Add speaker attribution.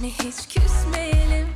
Speaker 1: Ne hiç küsmeyelim.